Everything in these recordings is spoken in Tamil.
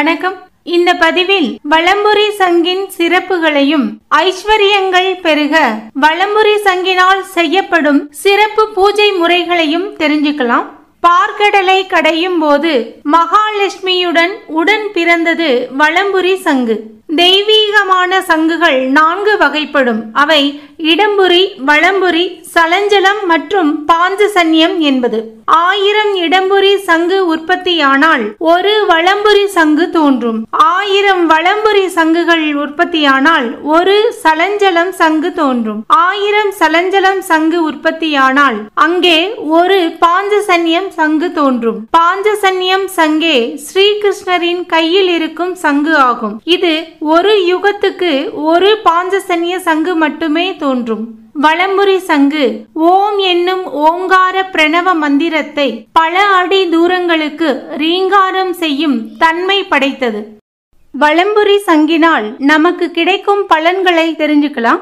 வணக்கம். இந்த பதிவில் வளம்புரி சங்கின் சிறப்புகளையும் ஐஸ்வர்யங்கள் பெருக வளம்புரி சங்கினால் செய்யப்படும் சிறப்பு பூஜை முறைகளையும் தெரிஞ்சுக்கலாம். பார்க்கடலை கடையும் போது மகாலட்சுமியுடன் உடன் பிறந்தது வளம்புரி சங்கு. தெய்வீகமான சங்குகள் நான்கு வகைப்படும். அவை இடம்புரி வளம்புரி சலஞ்சலம் மற்றும் பாஞ்சசன்யம் என்பது. ஆயிரம் இடம்புரி சங்கு உற்பத்தியானால் ஒரு வளம்புரி சங்கு தோன்றும். ஆயிரம் வளம்புரி சங்குகள் உற்பத்தியானால் ஒரு சலஞ்சலம் சங்கு தோன்றும். ஆயிரம் சலஞ்சலம் சங்கு உற்பத்தியானால் அங்கே ஒரு பாஞ்சசன்யம் சங்கு தோன்றும். பாஞ்சசன்யம் சங்கே ஸ்ரீகிருஷ்ணரின் கையில் இருக்கும் சங்கு ஆகும். இது ஒரு யுகத்துக்கு ஒரு பாஞ்சசன்ய சங்கு மட்டுமே தோன்றும். வலம்புரி சங்கு ஓம் என்னும் ஓங்கார பிரணவ மந்திரத்தை பல அடி தூரங்களுக்கு ரீங்காரம் செய்யும் தன்மை படைத்தது. வலம்புரி சங்கினால் நமக்கு கிடைக்கும் பலன்களை தெரிஞ்சுக்கலாம்.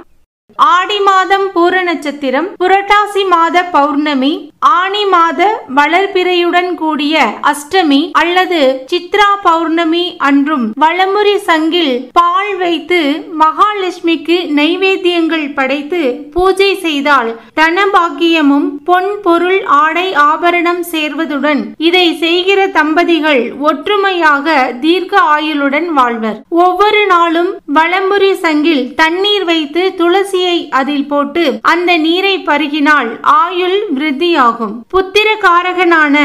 ஆடி மாதம் பூர நட்சத்திரம் புரட்டாசி மாத பௌர்ணமி ஆனி மாத வளர்பிறையுடன் கூடிய அஷ்டமி அல்லது சித்ரா பௌர்ணமி அன்றும் வளமுறி சங்கில் பால் வைத்து மகாலட்சுமிக்கு நைவேத்தியங்கள் படைத்து பூஜை செய்தால் தனபாக்கியமும் பொன் பொருள் ஆடை ஆபரணம் சேர்வதுடன் இதை செய்கிற தம்பதிகள் ஒற்றுமையாக தீர்க்க ஆயுளுடன் வாழ்வர். ஒவ்வொரு நாளும் வளம்புரி சங்கில் தண்ணீர் வைத்து துளசியை அதில் போட்டு அந்த நீரை பருகினால் ஆயுள் விருத்தியாகும். புத்திர காரகனான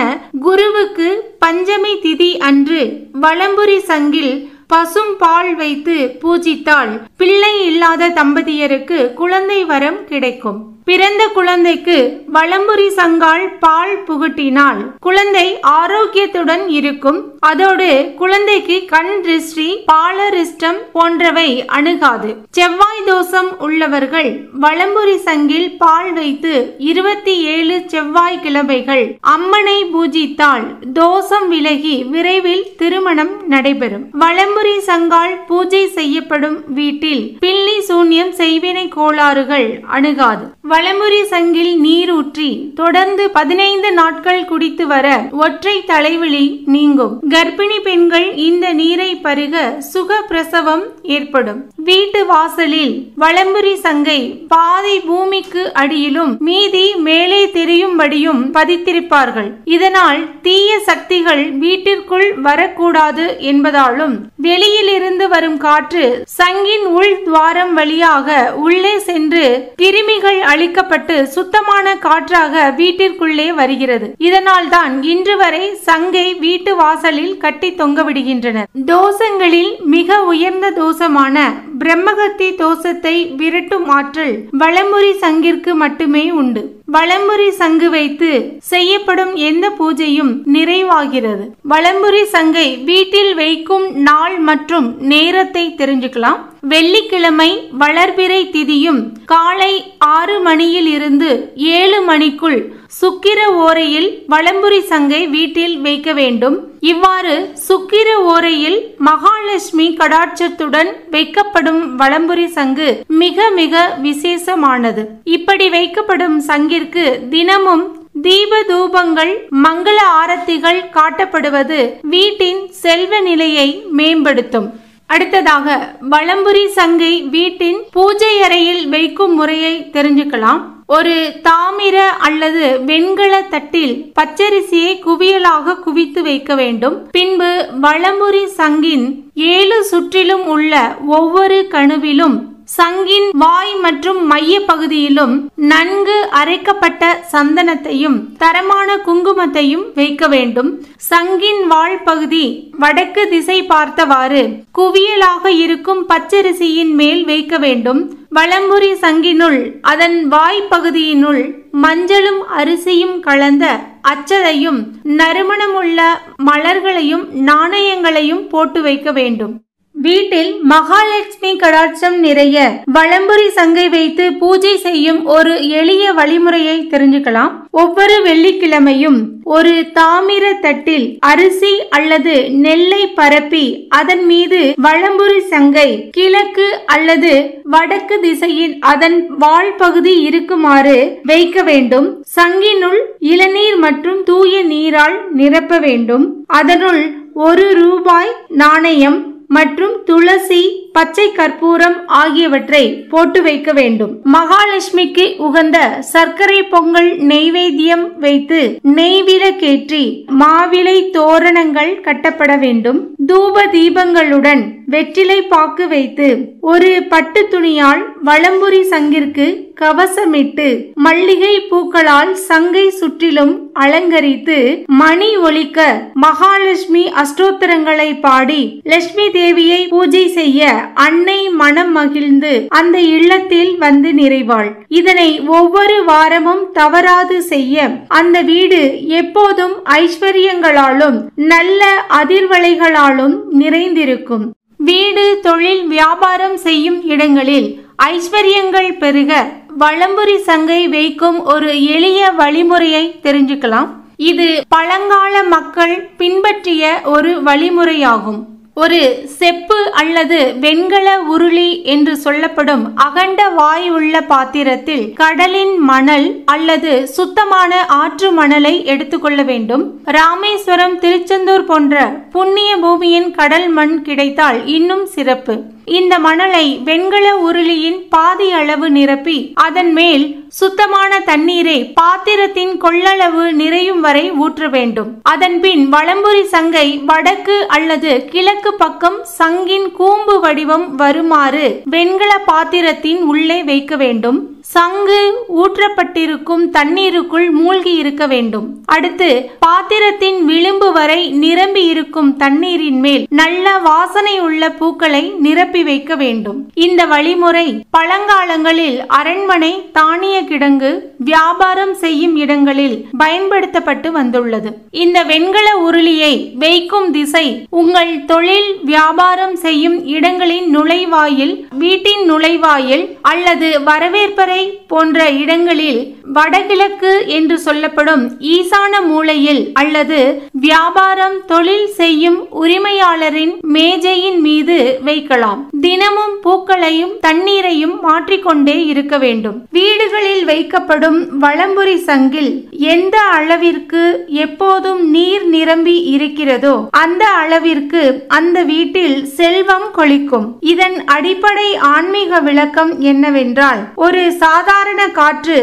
குருவுக்கு பஞ்சமி திதி அன்று வளம்புரி சங்கில் பசும் பால் வைத்து பூஜித்தால் பிள்ளை இல்லாத தம்பதியருக்கு குழந்தை வரம் கிடைக்கும். பிறந்த குழந்தைக்கு வளம்புரி சங்கால் பால் புகுட்டினால் குழந்தை ஆரோக்கியத்துடன் இருக்கும். அதோடு குழந்தைக்கு கண் திருஷ்டி பாலரிஷ்டம் போன்றவை அணுகாது. செவ்வாய் தோஷம் உள்ளவர்கள் வளம்புரி சங்கில் பால் வைத்து இருபத்தி ஏழு செவ்வாய் கிழமைகள் அம்மனை பூஜித்தால் தோஷம் விலகி விரைவில் திருமணம் நடைபெறும். வளம்புரி சங்கால் பூஜை செய்யப்படும் வீட்டில் பில்லி சூன்யம் செய்வினை கோளாறுகள் அணுகாது. வளமுறி சங்கில் நீர் ஊற்றி தொடர்ந்து பதினைந்து நாட்கள் குடித்து வர ஒற்றை தலைவலி நீங்கும். கர்ப்பிணி பெண்கள் இந்த நீரை பருக சுக பிரசவம் ஏற்படும். வீட்டு வாசலில் வளம்புரி சங்கை பாதி பூமிக்கு அடியிலும் மீதி மேலே தெரி தெரியும்படியும் பதித்திருப்பார்கள். இதனால் தீய சக்திகள் வீட்டிற்குள் வரக்கூடாது என்பதாலும் வெளியிலிருந்து வரும் காற்று சங்கின் உள் துவாரம் வழியாக உள்ளே சென்று கிருமிகள் அழிக்கப்பட்டு சுத்தமான காற்றாக வீட்டிற்குள்ளே வருகிறது. இதனால் தான் இன்று வரை சங்கை வீட்டு வாசலில் கட்டி தொங்க விடுகின்றனர். தோஷங்களில் மிக உயர்ந்த தோஷமான பிரம்மகத்தி தோஷத்தை விரட்டும் ஆற்றல் வளமுறி சங்கிற்கு மட்டுமே உண்டு. வளம்புரி சங்கு வைத்து செய்யப்படும் எந்த பூஜையும் நிறைவாகிறது. வளம்புரி சங்கை வீட்டில் வைக்கும் நாள் மற்றும் நேரத்தை தெரிஞ்சுக்கலாம். வெள்ளிக்கிழமை வளர்பிறை திதியும் காலை ஆறு மணியில் இருந்து ஏழு மணிக்குள் சுக்கிர ஓரையில் வளம்புரி சங்கை வீட்டில் வைக்க வேண்டும். இவ்வாறு சுக்கிர ஓரையில் மகாலட்சுமி கடாட்சத்துடன் வைக்கப்படும் வளம்புரி சங்கு மிக மிக விசேஷமானது. இப்படி வைக்கப்படும் சங்கிற்கு தினமும் தீப தூபங்கள் மங்கள ஆரத்திகள் காட்டப்படுவது வீட்டின் செல்வ நிலையை மேம்படுத்தும். அடுத்ததாக வளம்புரி சங்கை வீட்டின் பூஜை அறையில் வைக்கும் முறையை தெரிஞ்சுக்கலாம். ஒரு தாமிர அல்லது வெண்கல தட்டில் பச்சரிசியை குவியலாக குவித்து வைக்க வேண்டும். பின்பு வளமுறி சங்கின் ஏழு சுற்றிலும் உள்ள ஒவ்வொரு கணுவிலும் சங்கின் வாய் மற்றும் மைய பகுதியிலும் நன்கு அரைக்கப்பட்ட சந்தனத்தையும் தரமான குங்குமத்தையும் வைக்க வேண்டும். சங்கின் வாழ் பகுதி வடக்கு திசை பார்த்தவாறு குவியலாக இருக்கும் பச்சரிசியின் மேல் வைக்க வேண்டும். வளம்புரி சங்கினுள் அதன் வாய்ப்பகுதியினுள் மஞ்சளும் அரிசியும் கலந்த அச்சதையும் நறுமணமுள்ள மலர்களையும் நாணயங்களையும் போட்டு வைக்க வேண்டும். வீட்டில் மகாலட்சுமி கடாட்சம் நிறைய வளம்புரி சங்கை வைத்து பூஜை செய்யும் ஒரு எளிய வழிமுறையை தெரிஞ்சுக்கலாம். ஒவ்வொரு வெள்ளிக்கிழமையும் ஒரு தாமிர தட்டில் அரிசி அல்லது நெல்லை பரப்பி அதன் மீது வளம்புரி சங்கை கிழக்கு அல்லது வடக்கு திசையில் அதன் வால் பகுதி இருக்குமாறு வைக்க வேண்டும். சங்கினுள் இளநீர் மற்றும் தூய நீரால் நிரப்ப வேண்டும். அதனுள் ஒரு ரூபாய் நாணயம் மற்றும் துளசி பச்சை கற்பூரம் ஆகியவற்றை போட்டு வைக்க வேண்டும். மகாலட்சுமிக்கு உகந்த சர்க்கரை பொங்கல் நெய்வேத்தியம் வைத்து நெய்விளக்கேற்றி மாவிலை தோரணங்கள் கட்டப்பட வேண்டும். தூப தீபங்களுடன் வெற்றிலை பாக்கு வைத்து ஒரு பட்டு துணியால் வளம்புரி சங்கிற்கு கவசமிட்டு மல்லிகை பூக்களால் சங்கை சுற்றிலும் அலங்கரித்து மணி ஒலிக்க மகாலட்சுமி அஷ்டோத்திரங்களை பாடி லட்சுமி தேவியை பூஜை செய்ய அன்னை மனம் மகிழ்ந்து அந்த இல்லத்தில் வந்து நிறைவாள். இதனை ஒவ்வொரு வாரமும் தவறாது செய்ய அந்த வீடு எப்போதும் ஐஸ்வர்யங்களாலும் நல்ல அதிர்வலைகளாலும் நிறைந்திருக்கும். வீடு தொழில் வியாபாரம் செய்யும் இடங்களில் ஐஸ்வர்யங்கள் பெருக வளம்புரி சங்கை வைக்கும் ஒரு எளிய வழிமுறையை தெரிஞ்சுக்கலாம். இது பழங்கால மக்கள் பின்பற்றிய ஒரு வழிமுறையாகும். ஒரு செப்பு அல்லது வெண்கல உருளி என்று சொல்லப்படும் அகண்ட வாய் உள்ள பாத்திரத்தில் கடலின் மணல் அல்லது சுத்தமான ஆற்று மணலை எடுத்துக்கொள்ள வேண்டும். ராமேஸ்வரம் திருச்செந்தூர் போன்ற புண்ணிய பூமியின் கடல் மண் கிடைத்தால் இன்னும் சிறப்பு. இந்த மணலை வெண்கல உருளியின் பாதி அளவு நிரப்பி அதன் மேல் சுத்தமான தண்ணீரை பாத்திரத்தின் கொள்ளளவு நிறையும் வரை ஊற்ற வேண்டும். அதன்பின் வளம்புரி சங்கை வடக்கு அல்லது கிழக்கு பக்கம் சங்கின் கூம்பு வடிவம் வருமாறு வெண்கல பாத்திரத்தின் உள்ளே வைக்க வேண்டும். சங்கு ஊற்றப்பட்டிருக்கும் தண்ணீருக்குள் மூழ்கி இருக்க வேண்டும். அடுத்து பாத்திரத்தின் விளிம்பு வரை நிரம்பி இருக்கும் தண்ணீரின் மேல் நல்ல வாசனை உள்ள பூக்களை நிரப்பி வைக்க வேண்டும். இந்த வழிமுறை பழங்காலங்களில் அரண்மனை தானிய கிடங்கு வியாபாரம் செய்யும் இடங்களில் பயன்படுத்தப்பட்டு வந்துள்ளது. இந்த வெண்கல உருளியை வைக்கும் திசை உங்கள் தொழில் வியாபாரம் செய்யும் இடங்களின் நுழைவாயில் வீட்டின் நுழைவாயில் அல்லது வரவேற்பறை போன்ற இடங்களில் வடகிழக்கு என்று சொல்லப்படும் ஈசான மூலையில் அல்லது வியாபாரம் தொழில் செய்யும் உரிமையாளரின் மேஜையின் மீது வைக்கலாம். தினமும் பூக்களையும் தண்ணீரையும் மாற்றிக்கொண்டே இருக்க வேண்டும். வீடுகளில் வைக்கப்படும் வளம்புரி சங்கில் எந்த அளவிற்கு எப்போதும் நீர் நிரம்பி இருக்கிறதோ அந்த அளவிற்கு அந்த வீட்டில் செல்வம் கொளிக்கும். இதன் அடிப்படை ஆன்மீக விளக்கம் என்னவென்றால் ஒரு சாதாரண காற்று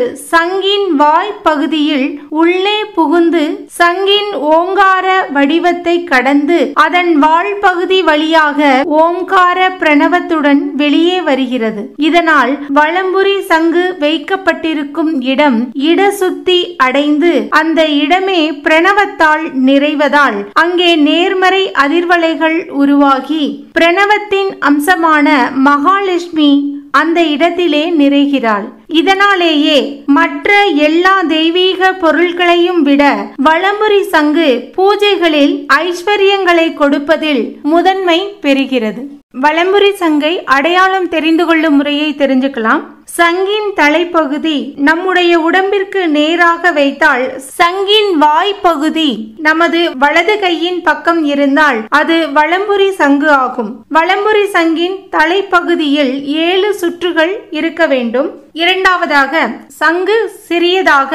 சங்கின் வாய் பகுதியில் உள்ளே புகுந்து சங்கின் ஓங்கார வடிவத்தை கடந்து அதன் வால் பகுதி வழியாக ஓம்கார பிரணவத்துடன் வெளியே வருகிறது. இதனால் வளம்புரி சங்கு வைக்கப்பட்டிருக்கும் இடம் இட சுத்தி அடைந்து அந்த இடமே பிரணவத்தால் நிறைவதால் அங்கே நேர்மறை அதிர்வலைகள் உருவாகி பிரணவத்தின் அம்சமான மகாலட்சுமி அந்த இடத்திலே நிறைகிறாள். இதனாலேயே மற்ற எல்லா தெய்வீக பொருள்களையும் விட வளமுறி சங்கு பூஜைகளில் ஐஸ்வர்யங்களை கொடுப்பதில் முதன்மை பெறுகிறது. வளம்புரி சங்கை அடையாளம் தெரிந்து கொள்ளும் முறையை தெரிஞ்சுக்கலாம். சங்கின் தலைப்பகுதி நம்முடைய உடம்பிற்கு நேராக வைத்தால் சங்கின் வாய்ப்பகுதி நமது வலது கையின் பக்கம் இருந்தால் அது வளம்புரி சங்கு ஆகும். வளம்புரி சங்கின் தலைப்பகுதியில் ஏழு சுற்றுகள் இருக்க வேண்டும். இரண்டாவதாக சங்கு சிறியதாக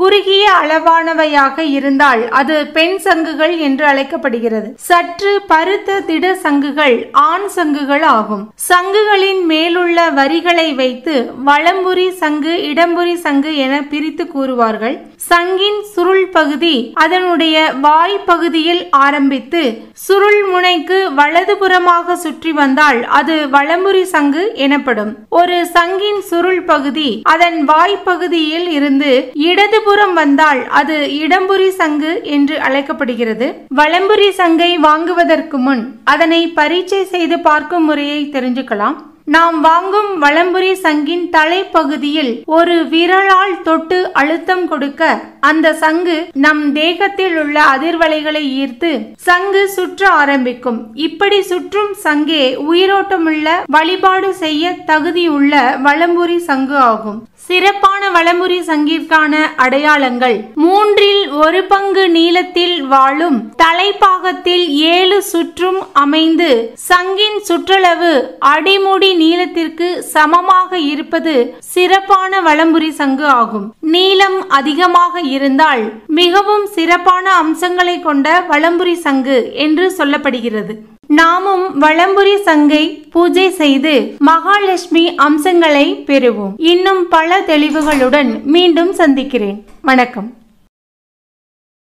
குறுகிய அளவானவையாக இருந்தால் அது பெண் சங்குகள் என்று அழைக்கப்படுகிறது. சற்று பருத்த திட சங்குகள் ஆண் சங்குகள் ஆகும். சங்குகளின் மேலுள்ள வரிகளை வைத்து வளம்புரி சங்கு இடம்புரி சங்கு என பிரித்து கூறுவார்கள். சங்கின் சுருள் பகுதி அதனுடைய வாய் பகுதியில் ஆரம்பித்து சுருள் முனைக்கு வலதுபுறமாக சுற்றி வந்தால் அது வலம்புரி சங்கு எனப்படும். ஒரு சங்கின் சுருள் பகுதி அதன் வாய் பகுதியில் இருந்து இடதுபுறம் வந்தால் அது இடம்புரி சங்கு என்று அழைக்கப்படுகிறது. வலம்புரி சங்கை வாங்குவதற்கு முன் அதனை பரீட்சை செய்து பார்க்கும் முறையை தெரிஞ்சுக்கலாம். நாம் வாங்கும் வளம்புரி சங்கின் தலைப்பகுதியில் ஒரு விரலால் தொட்டு அழுத்தம் கொடுக்க அந்த சங்கு நம் தேகத்தில் உள்ள அதிர்வலைகளை ஈர்த்து சங்கு சுற்ற ஆரம்பிக்கும். இப்படி சுற்றும் சங்கே உயிரோட்டமுள்ள வழிபாடு செய்ய தகுதியுள்ள வளம்புரி சங்கு ஆகும். சிறப்பான வளம்புரி சங்கிற்கான அடையாளங்கள். மூன்றில் ஒரு பங்கு நீளத்தில் வாழும் தலைப்பாகத்தில் ஏழு சுற்றும் அமைந்து சங்கின் சுற்றளவு அடிமுடி நீளத்திற்கு சமமாக இருப்பது சிறப்பான வளம்புரி சங்கு ஆகும். நீளம் அதிகமாக இருந்தால் மிகவும் சிறப்பான அம்சங்களை கொண்ட வளம்புரி சங்கு என்று சொல்லப்படுகிறது. நாமும் வளம்புரி சங்கை பூஜை செய்து மகாலட்சுமி அம்சங்களை பெறுவோம். இன்னும் பல தெளிவுகளுடன் மீண்டும் சந்திக்கிறேன். வணக்கம்.